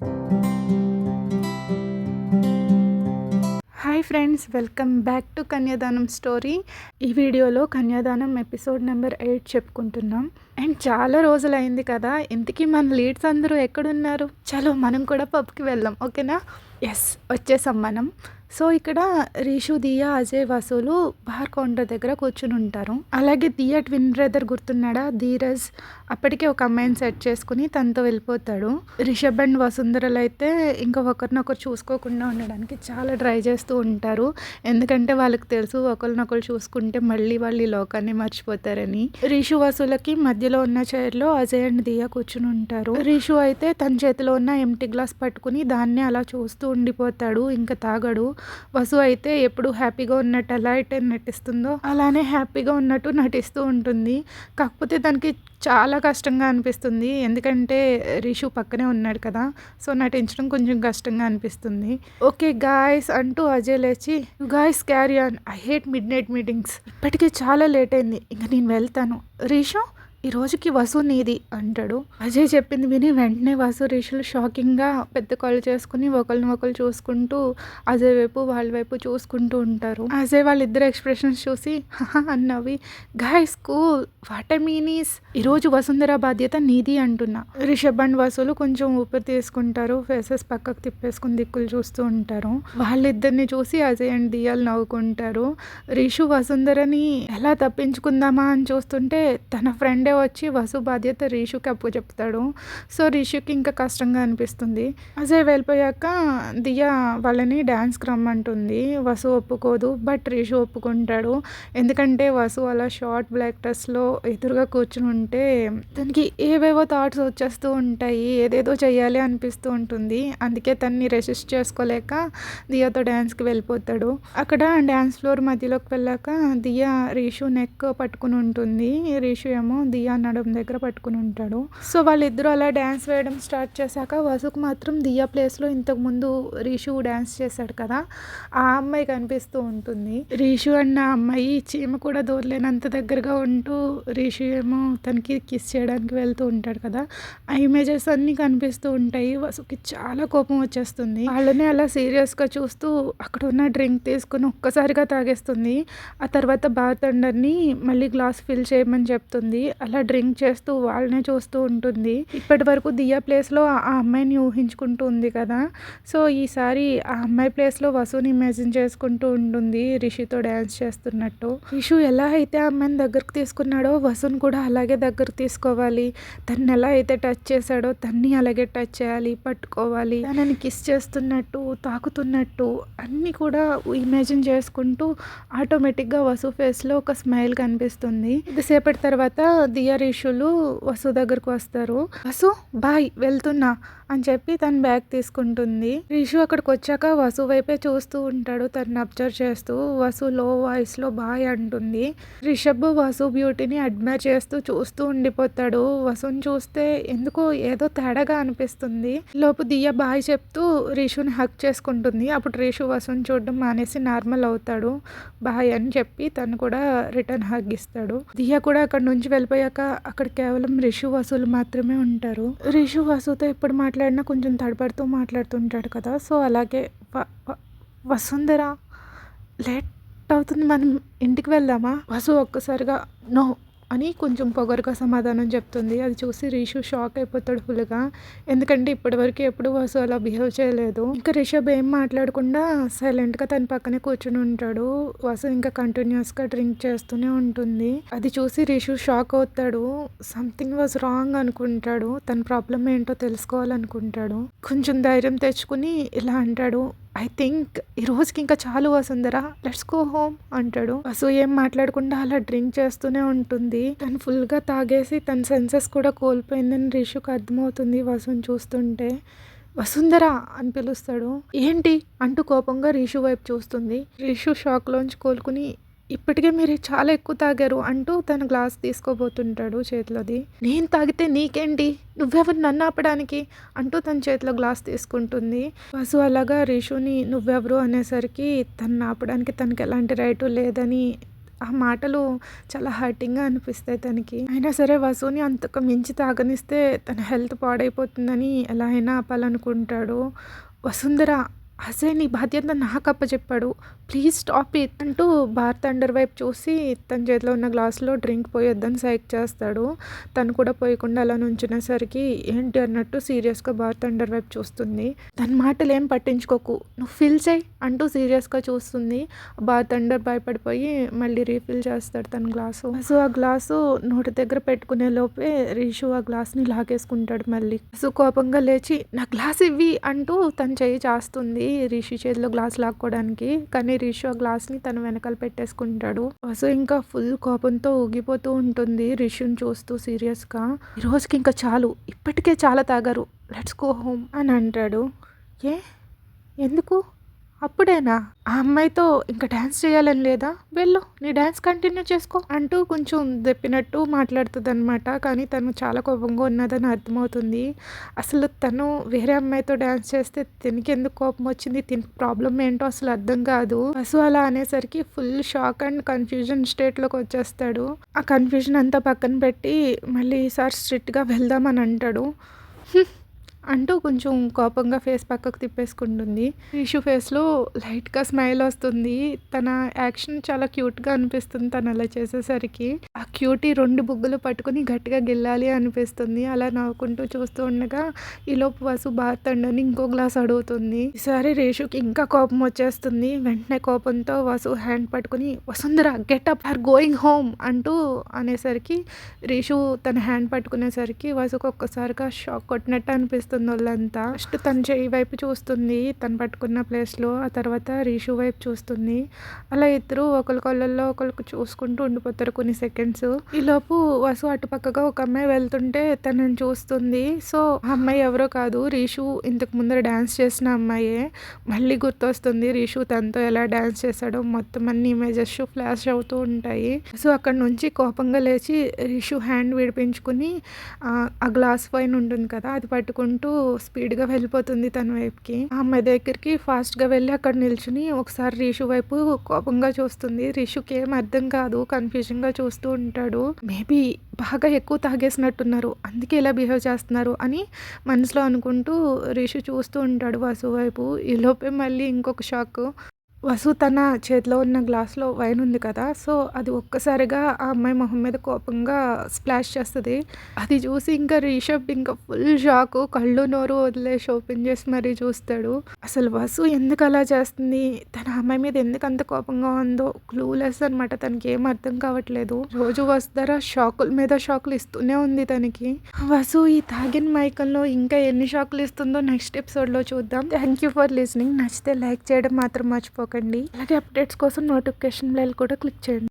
Hi friends welcome back to Kanyadanam story. ఈ వీడియోలో Kanyadanam episode number eight చెప్పుకుంటున్నాం. And చాలా రోజులైంది కదా ఇంతకీ మన లీడ్స్ అందరూ ఎక్కడున్నారు? చలో మనం కూడా పబ్కి వెళ్దాం ఓకేనా? ఎస్ వచ్చేసాం మనం. సో ఇక్కడ రీషు దియా అజయ్ వసూలు బార్ కౌంటర్ దగ్గర కూర్చుని ఉంటారు. అలాగే దియా ట్విన్ బ్రదర్ గుర్తున్నాడా? ధీరజ్ అప్పటికే ఒక అమ్మాయిని సెట్ చేసుకుని తనతో వెళ్ళిపోతాడు. రిషబ్ అండ్ వసుంధరలు అయితే ఇంకా ఒకరినొకరు చూసుకోకుండా ఉండడానికి చాలా ట్రై చేస్తూ ఉంటారు. ఎందుకంటే వాళ్ళకి తెలుసు ఒకరినొకరు చూసుకుంటే మళ్ళీ వాళ్ళు ఈ లోకాన్ని మర్చిపోతారని. రీషు వసూలకి మధ్యలో ఉన్న చైర్లో అజయ్ అండ్ దియా కూర్చుని ఉంటారు. రీషు అయితే తన చేతిలో ఉన్న ఎంటీ గ్లాస్ పట్టుకుని దాన్ని అలా చూస్తూ ఉండిపోతాడు ఇంకా తాగడు. వసు అయితే ఎప్పుడు హ్యాపీగా ఉన్నట్టు ఎలా అయితే నటిస్తుందో అలానే హ్యాపీగా ఉన్నట్టు నటిస్తూ ఉంటుంది. కాకపోతే దానికి చాలా కష్టంగా అనిపిస్తుంది. ఎందుకంటే రిషు పక్కనే ఉన్నాడు కదా సో నటించడం కొంచెం కష్టంగా అనిపిస్తుంది. ఓకే గాయస్ అంటూ అజయ్ లేచి guys carry on I hate midnight meetings. ఇప్పటికే చాలా లేట్ అయింది ఇంకా నేను వెళ్తాను. రీషు ఈ రోజుకి వసు నీది అంటాడు. అజయ్ చెప్పింది విని వెంటనే వసు రిషులు షాకింగ్గా పెద్ద కాల్ చేసుకుని ఒకరిని ఒకరు చూసుకుంటూ అజయ్ వైపు వాళ్ళ వైపు చూసుకుంటూ ఉంటారు. అజయ్ వాళ్ళిద్దరు ఎక్స్ప్రెషన్స్ చూసి అన్నవి. Guy school what I mean is ఈరోజు వసుంధర బాధ్యత నీది అంటున్నా. రిషబ్ అండ్ వసులు కొంచెం ఊపిరి తీసుకుంటారు. ఫేసెస్ పక్కకు తిప్పేసుకుని దిక్కులు చూస్తూ ఉంటారు. వాళ్ళిద్దరిని చూసి అజయ్ అండ్ దియాలు నవ్వుకుంటారు. రిషు వసుంధరని ఎలా తప్పించుకుందామా అని చూస్తుంటే తన ఫ్రెండ్ వచ్చి వసు బాధ్యత రీషుకి అప్పు చెప్తాడు. సో రీషుకి ఇంకా కష్టంగా అనిపిస్తుంది. అజయ్ వెళ్ళిపోయాక దియా వాళ్ళని డ్యాన్స్కి రమ్మంటుంది. వసు ఒప్పుకోదు బట్ రీషు ఒప్పుకుంటాడు. ఎందుకంటే వసు అలా షార్ట్ బ్లాక్ డ్రెస్లో ఎదురుగా కూర్చుని ఉంటే తనకి ఏవేవో థాట్స్ వచ్చేస్తూ ఉంటాయి. ఏదేదో చేయాలి అనిపిస్తూ ఉంటుంది. అందుకే తన్ని రెసిస్ట్ చేసుకోలేక దియాతో డ్యాన్స్కి వెళ్ళిపోతాడు. అక్కడ డ్యాన్స్ ఫ్లోర్ మధ్యలోకి వెళ్ళాక దియా రీషు నెక్ పట్టుకుని ఉంటుంది. రీషు ఏమో దియా నడుం దగ్గర పట్టుకుని ఉంటాడు. సో వాళ్ళిద్దరూ అలా డ్యాన్స్ వేయడం స్టార్ట్ చేశాక వసుకు మాత్రం దియా ప్లేస్లో ఇంతకుముందు రీషు డ్యాన్స్ చేశాడు కదా ఆ అమ్మాయి కనిపిస్తూ ఉంటుంది. రీషు అన్న అమ్మాయి చీమ కూడా దూరలేనంత దగ్గరగా ఉంటూ రీషు ఏమో తనకి కిస్ చేయడానికి వెళ్తూ ఉంటాడు కదా ఆ ఇమేజెస్ అన్నీ కనిపిస్తూ ఉంటాయి. వసుకి చాలా కోపం వచ్చేస్తుంది. వాళ్ళని అలా సీరియస్గా చూస్తూ అక్కడ ఉన్న డ్రింక్ తీసుకుని ఒక్కసారిగా తాగేస్తుంది. ఆ తర్వాత బార్టెండర్ని మళ్ళీ గ్లాస్ ఫిల్ చేయమని చెప్తుంది. అలా డ్రింక్ చేస్తూ వాళ్ళనే చూస్తూ ఉంటుంది. ఇప్పటి వరకు దియా ప్లేస్లో ఆ అమ్మాయిని ఊహించుకుంటూ ఉంది కదా. సో ఈసారి ఆ అమ్మాయి ప్లేస్లో వసుని ఇమాజిన్ చేసుకుంటూ ఉంటుంది. రిషితో డ్యాన్స్ చేస్తున్నట్టు. రిషు ఎలా అయితే ఆ అమ్మాయిని దగ్గరకు తీసుకున్నాడో వసుని కూడా అలాగే దగ్గరకు తీసుకోవాలి. తన్ని ఎలా అయితే టచ్ చేశాడో తన్ని అలాగే టచ్ చేయాలి పట్టుకోవాలి. తనని కిస్ చేస్తున్నట్టు తాకుతున్నట్టు అన్నీ కూడా ఇమాజిన్ చేసుకుంటూ ఆటోమేటిక్గా వసు ఫేస్లో ఒక స్మైల్ కనిపిస్తుంది. ఇంతసేపటి తర్వాత దియా రిషులు వసు దగ్గరకు వస్తారు. వసు బాయ్ వెళ్తున్నా అని చెప్పి తన బ్యాగ్ తీసుకుంటుంది. రిషు అక్కడికి వచ్చాక వసు వైపే చూస్తూ ఉంటాడు తను అబ్జర్వ్ చేస్తూ. వసు లో వాయిస్లో బాయ్ అంటుంది. రిషబ్ వసు బ్యూటీని అడ్మైర్ చేస్తూ చూస్తూ ఉండిపోతాడు. వసుని చూస్తే ఎందుకో ఏదో తేడాగా అనిపిస్తుంది. లోపు దియ్య బాయ్ చెప్తూ రిషుని హక్ చేసుకుంటుంది. అప్పుడు రిషు వసుని చూడడం మానేసి నార్మల్ అవుతాడు. బాయ్ అని చెప్పి తను కూడా రిటర్న్ హగ్ ఇస్తాడు. దియ్య కూడా అక్కడ నుంచి వెళ్ళిపోయాక అక్కడ కేవలం రిషు వసూలు మాత్రమే ఉంటారు. రిషు వసుతో ఎప్పుడు మాట్లాడినా కొంచెం తడబడుతూ మాట్లాడుతుంటాడు కదా. సో అలాగే వ- వసుంధర లేట్ అవుతుంది. మనం ఇంటికి వెళ్దామా? వసు ఒక్కసారిగా నో అని కొంచెం పొగరుగా సమాధానం చెప్తుంది. అది చూసి రిషు షాక్ అయిపోతాడు ఫుల్గా. ఎందుకంటే ఇప్పటివరకు ఎప్పుడు వసు అలా బిహేవ్ చేయలేదు. ఇంకా రిషబ్ ఏం మాట్లాడకుండా సైలెంట్గా తన పక్కనే కూర్చుని ఉంటాడు. వసు ఇంకా కంటిన్యూస్గా డ్రింక్ చేస్తూనే ఉంటుంది. అది చూసి రిషు షాక్ అవుతాడు. సంథింగ్ వాజ్ రాంగ్ అనుకుంటాడు. తన ప్రాబ్లం ఏంటో తెలుసుకోవాలనుకుంటాడు. కొంచెం ధైర్యం తెచ్చుకుని ఇలా అంటాడు. ఐ థింక్ ఈ రోజుకి ఇంకా చాలు వసుంధరా లెట్స్ గో హోమ్ అంటాడు. వసు ఏం మాట్లాడకుండా అలా డ్రింక్ చేస్తూనే ఉంటుంది. తను ఫుల్గా తాగేసి తన సెన్సెస్ కూడా కోల్పోయిందని రిషుకు అర్థమవుతుంది వసుని చూస్తుంటే. వసుంధర అని పిలుస్తాడు. ఏంటి? అంటూ కోపంగా రీషు వైపు చూస్తుంది. రీషు షాక్లోంచి కోలుకుని ఇప్పటికే మీరు చాలా ఎక్కువ తాగారు అంటూ తన గ్లాస్ తీసుకోబోతుంటాడు చేతిలోది. నేను తాగితే నీకేంటి? నువ్వెవరు నన్ను ఆపడానికి? అంటూ తన చేతిలో గ్లాస్ తీసుకుంటుంది. వసు అలాగా రిషుని నువ్వెవరు? అనేసరికి తను ఆపడానికి తనకి ఎలాంటి రైటు లేదని ఆ మాటలు చాలా హర్టింగ్గా అనిపిస్తాయి తనకి. అయినా సరే వసుని అంతకు మించి తాగనిస్తే తన హెల్త్ పాడైపోతుందని ఎలా అయినా ఆపాలనుకుంటాడు. వసుంధర అజయ్ నీ బాధ్యత నాకు అప్పచెప్పాడు ప్లీజ్ స్టాప్ ఇట్ అంటూ భారత్ అండర్ వైపు చూసి తన చేతిలో ఉన్న గ్లాసులో డ్రింక్ పోయొద్దని సైక్ చేస్తాడు. తను కూడా పోయకుండా అలా నుంచునేసరికి ఏంటి అన్నట్టు సీరియస్గా భారత్ అండర్ వైపు చూస్తుంది. తన మాటలు ఏం పట్టించుకోకు. నువ్వు ఫిల్ చేయి అంటూ సీరియస్గా చూస్తుంది. భారత్ అండర్ భయపడిపోయి మళ్ళీ రీఫిల్ చేస్తాడు తన గ్లాసు. సో ఆ గ్లాసు నోటి దగ్గర పెట్టుకునే లోపే రీషు ఆ గ్లాస్ని లాగేసుకుంటాడు మళ్ళీ. సో కోపంగా లేచి నా గ్లాస్ ఇవ్వి అంటూ తన చెయ్యి చేస్తుంది. రిషి చేతిలో గ్లాస్ లాక్కోవడానికి కానీ రిషి ఆ గ్లాస్ని తను వెనకాల పెట్టేసుకుంటాడు. సో ఇంకా ఫుల్ కోపంతో ఊగిపోతూ ఉంటుంది రిషిని చూస్తూ సీరియస్గా. ఈ రోజుకి ఇంకా చాలు ఇప్పటికే చాలా తాగారు లెట్స్ గో హోమ్ అని అంటాడు. ఏ? ఎందుకు? అప్పుడేనా? ఆ అమ్మాయితో ఇంకా డ్యాన్స్ చేయాలని లేదా? వెళ్ళు నీ డ్యాన్స్ కంటిన్యూ చేసుకో అంటూ కొంచెం దెప్పినట్టు మాట్లాడుతుంది అనమాట కానీ తను చాలా కోపంగా ఉన్నదని అర్థమవుతుంది. అసలు తను వేరే అమ్మాయితో డ్యాన్స్ చేస్తే తినికి ఎందుకు కోపం వచ్చింది? తిని ప్రాబ్లం ఏంటో అసలు అర్థం కాదు. అసలు అలా అనేసరికి ఫుల్ షాక్ అండ్ కన్ఫ్యూజన్ స్టేట్లోకి వచ్చేస్తాడు. ఆ కన్ఫ్యూజన్ అంతా పక్కన పెట్టి మళ్ళీ ఈసారి స్ట్రిక్ట్గా వెళ్దామని అంటాడు. అంటూ కొంచెం కోపంగా ఫేస్ పక్కకు తిప్పేసుకుంటుంది. ఇషు ఫేస్లో లైట్గా స్మైల్ వస్తుంది. తన యాక్షన్ చాలా క్యూట్గా అనిపిస్తుంది తను అలా చేసేసరికి. ఆ క్యూటీ రెండు బుగ్గలు పట్టుకుని గట్టిగా గిల్లాలి అనిపిస్తుంది. అలా నవ్వుకుంటూ చూస్తూ ఉండగా ఈలోపు వసు బాతండని ఇంకో గ్లాస్ అడుగుతుంది. ఈసారి రేషుకి ఇంకా కోపం వచ్చేస్తుంది. వెంటనే కోపంతో వసు హ్యాండ్ పట్టుకుని Vasundhara get up are going home అంటూ అనేసరికి రేషు తన హ్యాండ్ పట్టుకునేసరికి వసుకు ఒక్కసారిగా షాక్ కొట్టినట్టు అనిపిస్తుంది. వాళ్ళంతా ఫస్ట్ తన చెయ్యి వైపు చూస్తుంది తను పట్టుకున్న ప్లేస్లో ఆ తర్వాత రీషు వైపు చూస్తుంది. అలా ఇద్దరు ఒకరి కళ్ళల్లో ఒకరికి చూసుకుంటూ ఉండిపోతారు కొన్ని సెకండ్స్ ఈలోపు వసు అటుపక్కగా ఒక అమ్మాయి వెళ్తుంటే తనని చూస్తుంది. సో ఆ అమ్మాయి ఎవరో కాదు రీషు ఇంతకు ముందర డ్యాన్స్ చేసిన అమ్మాయే. మళ్ళీ గుర్తొస్తుంది రీషు తనతో ఎలా డ్యాన్స్ చేశాడో. మొత్తం అన్ని ఇమేజెస్ ఫ్లాష్ అవుతూ ఉంటాయి. సో అక్కడ నుంచి కోపంగా లేచి రిషు హ్యాండ్ విడిపించుకుని ఆ, ఆ గ్లాస్ పైన ఉంటుంది కదా అది పట్టుకుంటూ స్పీడ్గా వెళ్ళిపోతుంది తన వైపుకి. ఆ అమ్మాయి దగ్గరికి ఫాస్ట్గా వెళ్ళి అక్కడ నిల్చుని ఒకసారి రిషు వైపు కోపంగా చూస్తుంది. రిషుకి ఏం అర్థం కాదు కన్ఫ్యూజన్గా చూస్తూ ఉంటాడు. మేబీ బాగా ఎక్కువ తాగేసినట్టున్నారు అందుకే ఇలా బిహేవ్ చేస్తున్నారు అని మనసులో అనుకుంటూ రిషు చూస్తూ ఉంటాడు వసు వైపు. ఈలోపే మళ్ళీ ఇంకొక షాక్. వసు తన చేతిలో ఉన్న గ్లాస్లో వైన్ ఉంది కదా సో అది ఒక్కసారిగా ఆ అమ్మాయి మొహం మీద కోపంగా స్ప్లాష్ చేస్తుంది. అది చూసి ఇంకా రిషబ్ ఇంకా ఫుల్ షాక్ కళ్ళు నోరు వదిలేసి ఓపెన్ చేసి మరీ చూస్తాడు. అసలు వసు ఎందుకు అలా చేస్తుంది? తన అమ్మాయి మీద ఎందుకు అంత కోపంగా ఉందో క్లూలెస్ అనమాట తనకి ఏం అర్థం కావట్లేదు. రోజు వస్తారా షాకుల మీద షాకులు ఇస్తూనే ఉంది తనకి. వసు ఈ తాగిన మైకంలో ఇంకా ఎన్ని షాకులు ఇస్తుందో నెక్స్ట్ ఎపిసోడ్లో చూద్దాం. Thank you for listening. నచ్చితే లైక్ చేయడం మాత్రం మర్చిపోకండి అలాగే అప్డేట్స్ కోసం నోటిఫికేషన్ బెల్ కూడా క్లిక్ చేయండి.